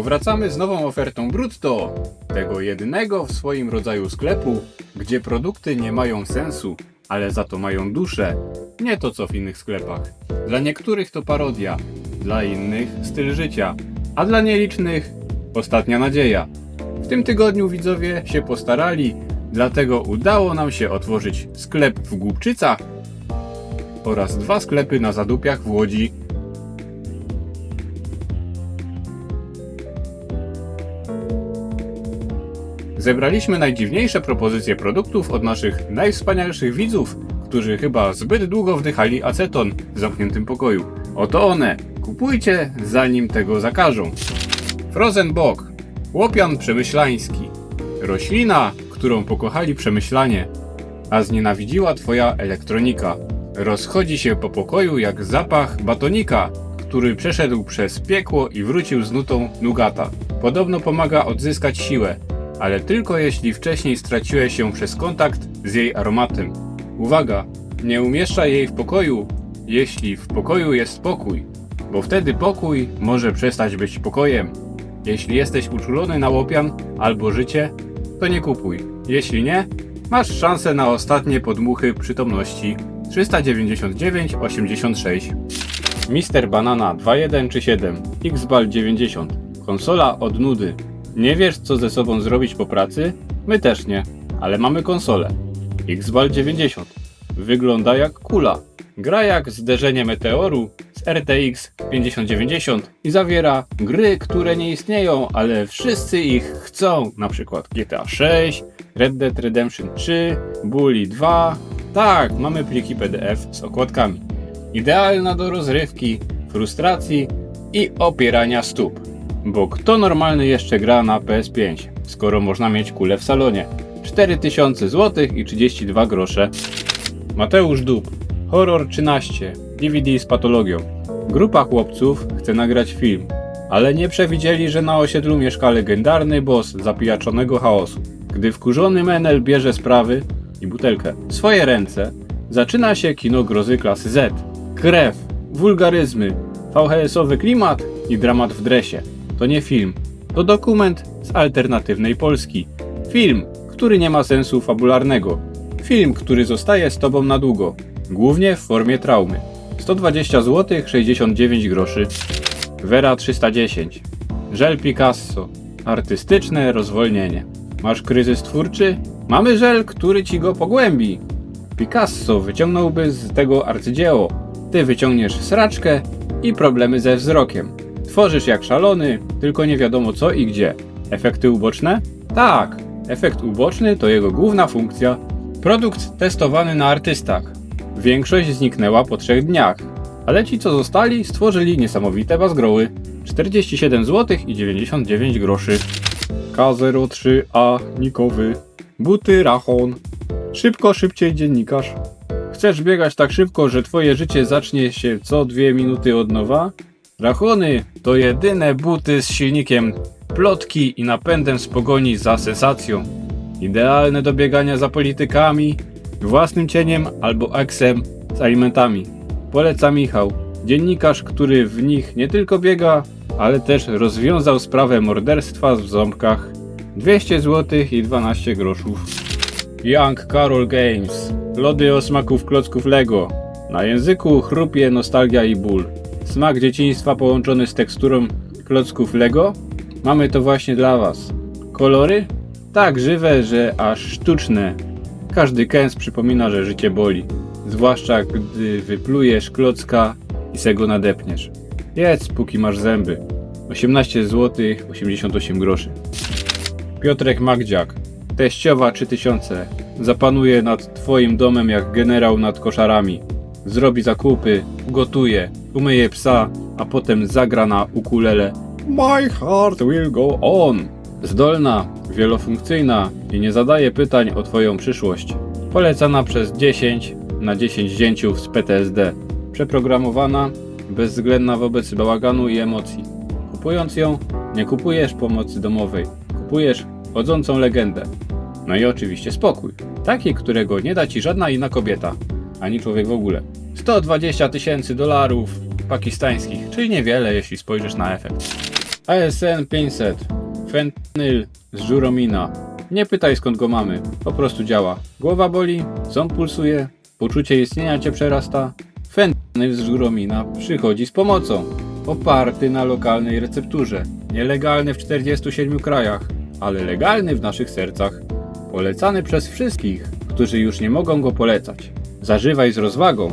Powracamy z nową ofertą Brutto, tego jedynego w swoim rodzaju sklepu, gdzie produkty nie mają sensu, ale za to mają duszę. Nie to co w innych sklepach. Dla niektórych to parodia, dla innych styl życia, a dla nielicznych ostatnia nadzieja. W tym tygodniu widzowie się postarali, dlatego udało nam się otworzyć sklep w Głubczycach oraz dwa sklepy na zadupiach w Łodzi. Zebraliśmy najdziwniejsze propozycje produktów od naszych najwspanialszych widzów, którzy chyba zbyt długo wdychali aceton w zamkniętym pokoju. Oto one. Kupujcie, zanim tego zakażą. Frozen Bog. Łopian przemyślański. Roślina, którą pokochali przemyślanie, a znienawidziła twoja elektronika. Rozchodzi się po pokoju jak zapach batonika, który przeszedł przez piekło i wrócił z nutą nugata. Podobno pomaga odzyskać siłę, ale tylko jeśli wcześniej straciłeś się przez kontakt z jej aromatem. Uwaga, nie umieszczaj jej w pokoju, jeśli w pokoju jest spokój, bo wtedy pokój może przestać być pokojem. Jeśli jesteś uczulony na łopian albo życie, to nie kupuj. Jeśli nie, masz szansę na ostatnie podmuchy przytomności 399,86. Mister Banana 2.1 czy 7, Xbal 90, konsola od nudy. Nie wiesz co ze sobą zrobić po pracy? My też nie, ale mamy konsolę. Xbal 90. Wygląda jak kula. Gra jak zderzenie meteoru z RTX 5090 i zawiera gry, które nie istnieją, ale wszyscy ich chcą. Na przykład GTA 6, Red Dead Redemption 3, Bully 2. Tak, mamy pliki PDF z okładkami. Idealna do rozrywki, frustracji i opierania stóp. Bo kto normalny jeszcze gra na PS5, skoro można mieć kulę w salonie? 4000 zł i 32 grosze. Mateusz Dub, Horror 13, DVD z patologią. Grupa chłopców chce nagrać film, ale nie przewidzieli, że na osiedlu mieszka legendarny boss zapijaczonego chaosu. Gdy wkurzony Menel bierze sprawy i butelkę w swoje ręce, zaczyna się kino grozy klasy Z. Krew, wulgaryzmy, VHS-owy klimat i dramat w dresie. To nie film, to dokument z alternatywnej Polski. Film, który nie ma sensu fabularnego. Film, który zostaje z tobą na długo, głównie w formie traumy. 120 zł 69 groszy. Vera 310. Żel Picasso. Artystyczne rozwolnienie. Masz kryzys twórczy? Mamy żel, który ci go pogłębi. Picasso wyciągnąłby z tego arcydzieło. Ty wyciągniesz sraczkę i problemy ze wzrokiem. Tworzysz jak szalony, tylko nie wiadomo co i gdzie. Efekty uboczne? Tak, efekt uboczny to jego główna funkcja. Produkt testowany na artystach. Większość zniknęła po trzech dniach, ale ci co zostali stworzyli niesamowite bazgroły. 47 zł i 99 groszy. K03A Nikowy. Buty Rachon. Szybko, szybciej dziennikarz. Chcesz biegać tak szybko, że twoje życie zacznie się co dwie minuty od nowa? Rachony to jedyne buty z silnikiem, plotki i napędem z pogoni za sensacją. Idealne do biegania za politykami, własnym cieniem albo eksem z alimentami. Poleca Michał, dziennikarz, który w nich nie tylko biega, ale też rozwiązał sprawę morderstwa w ząbkach. 200 zł i 12 groszów. Young Carol Games. Lody o smaku w klocków Lego. Na języku chrupie nostalgia i ból. Smak dzieciństwa połączony z teksturą klocków Lego? Mamy to właśnie dla Was. Kolory? Tak żywe, że aż sztuczne. Każdy kęs przypomina, że życie boli. Zwłaszcza gdy wyplujesz klocka i se go nadepniesz. Jedz, póki masz zęby. 18 zł 88 groszy. Piotrek Magdziak. Teściowa 3000. Zapanuje nad twoim domem jak generał nad koszarami. Zrobi zakupy, ugotuje, umyje psa, a potem zagra na ukulele My heart will go on. Zdolna, wielofunkcyjna i nie zadaje pytań o twoją przyszłość. Polecana przez 10 na 10 zięciów z PTSD. Przeprogramowana, bezwzględna wobec bałaganu i emocji. Kupując ją, nie kupujesz pomocy domowej, kupujesz chodzącą legendę. No i oczywiście spokój. Taki, którego nie da ci żadna inna kobieta, ani człowiek w ogóle. 120 tysięcy dolarów pakistańskich, czyli niewiele, jeśli spojrzysz na efekt. ASN 500. Fentanyl z żuromina. Nie pytaj skąd go mamy, po prostu działa. Głowa boli, ząb pulsuje, poczucie istnienia cię przerasta. Fentanyl z żuromina przychodzi z pomocą. Oparty na lokalnej recepturze. Nielegalny w 47 krajach, ale legalny w naszych sercach. Polecany przez wszystkich, którzy już nie mogą go polecać. Zażywaj z rozwagą,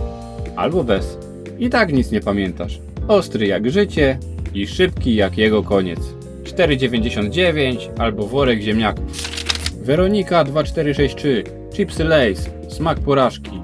albo bez. I tak nic nie pamiętasz. Ostry jak życie i szybki jak jego koniec. 4,99 albo worek ziemniaków. Weronika 2463, chipsy Lays, smak porażki.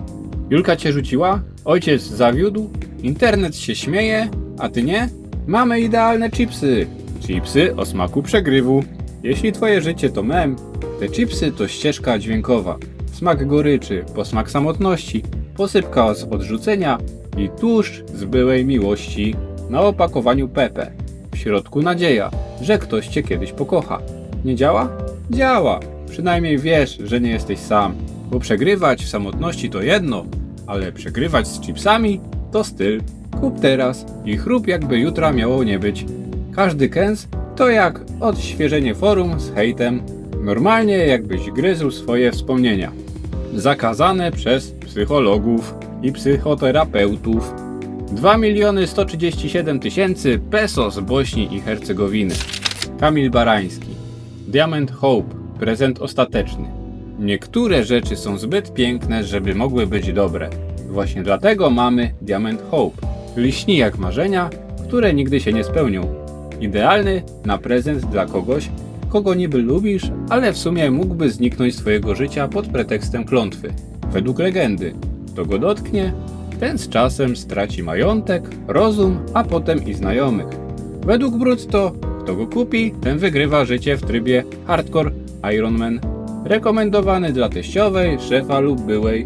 Julka cię rzuciła? Ojciec zawiódł? Internet się śmieje? A ty nie? Mamy idealne chipsy. Chipsy o smaku przegrywu. Jeśli twoje życie to mem, te chipsy to ścieżka dźwiękowa. Smak goryczy, posmak samotności, posypka z odrzucenia i tłuszcz z byłej miłości. Na opakowaniu Pepe. W środku nadzieja, że ktoś cię kiedyś pokocha. Nie działa? Działa. Przynajmniej wiesz, że nie jesteś sam. Bo przegrywać w samotności to jedno, ale przegrywać z chipsami to styl. Kup teraz i chrúp jakby jutra miało nie być. Każdy kęs to jak odświeżenie forum z hejtem. Normalnie jakbyś gryzł swoje wspomnienia. Zakazane przez psychologów i psychoterapeutów. 2 miliony 137 tysięcy peso z Bośni i Hercegowiny. Kamil Barański. Diamond Hope. Prezent ostateczny. Niektóre rzeczy są zbyt piękne, żeby mogły być dobre. Właśnie dlatego mamy Diamond Hope. Liśni jak marzenia, które nigdy się nie spełnią. Idealny na prezent dla kogoś, kogo niby lubisz, ale w sumie mógłby zniknąć z twojego życia pod pretekstem klątwy. Według legendy, kto go dotknie, ten z czasem straci majątek, rozum, a potem i znajomych. Według Brutto, kto go kupi, ten wygrywa życie w trybie hardcore Ironman, rekomendowany dla teściowej, szefa lub byłej,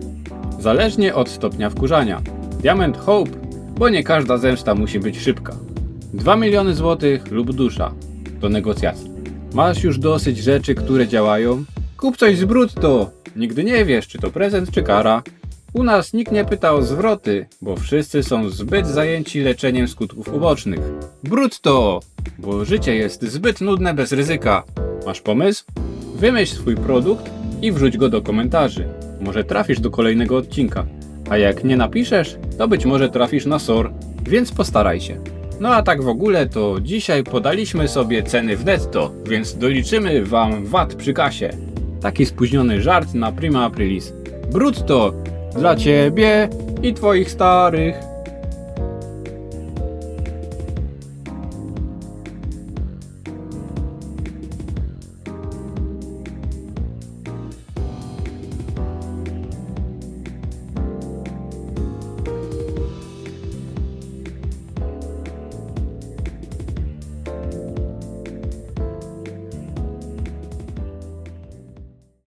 zależnie od stopnia wkurzania. Diamond Hope, bo nie każda zemsta musi być szybka. 2 miliony złotych lub dusza do negocjacji. Masz już dosyć rzeczy, które działają? Kup coś z brutto! Nigdy nie wiesz, czy to prezent, czy kara. U nas nikt nie pyta o zwroty, bo wszyscy są zbyt zajęci leczeniem skutków ubocznych. Brutto! Bo życie jest zbyt nudne bez ryzyka. Masz pomysł? Wymyśl swój produkt i wrzuć go do komentarzy. Może trafisz do kolejnego odcinka. A jak nie napiszesz, to być może trafisz na SOR, więc postaraj się. No a tak w ogóle to dzisiaj podaliśmy sobie ceny w netto, więc doliczymy wam VAT przy kasie. Taki spóźniony żart na prima aprilis. Brutto! Dla ciebie i twoich starych.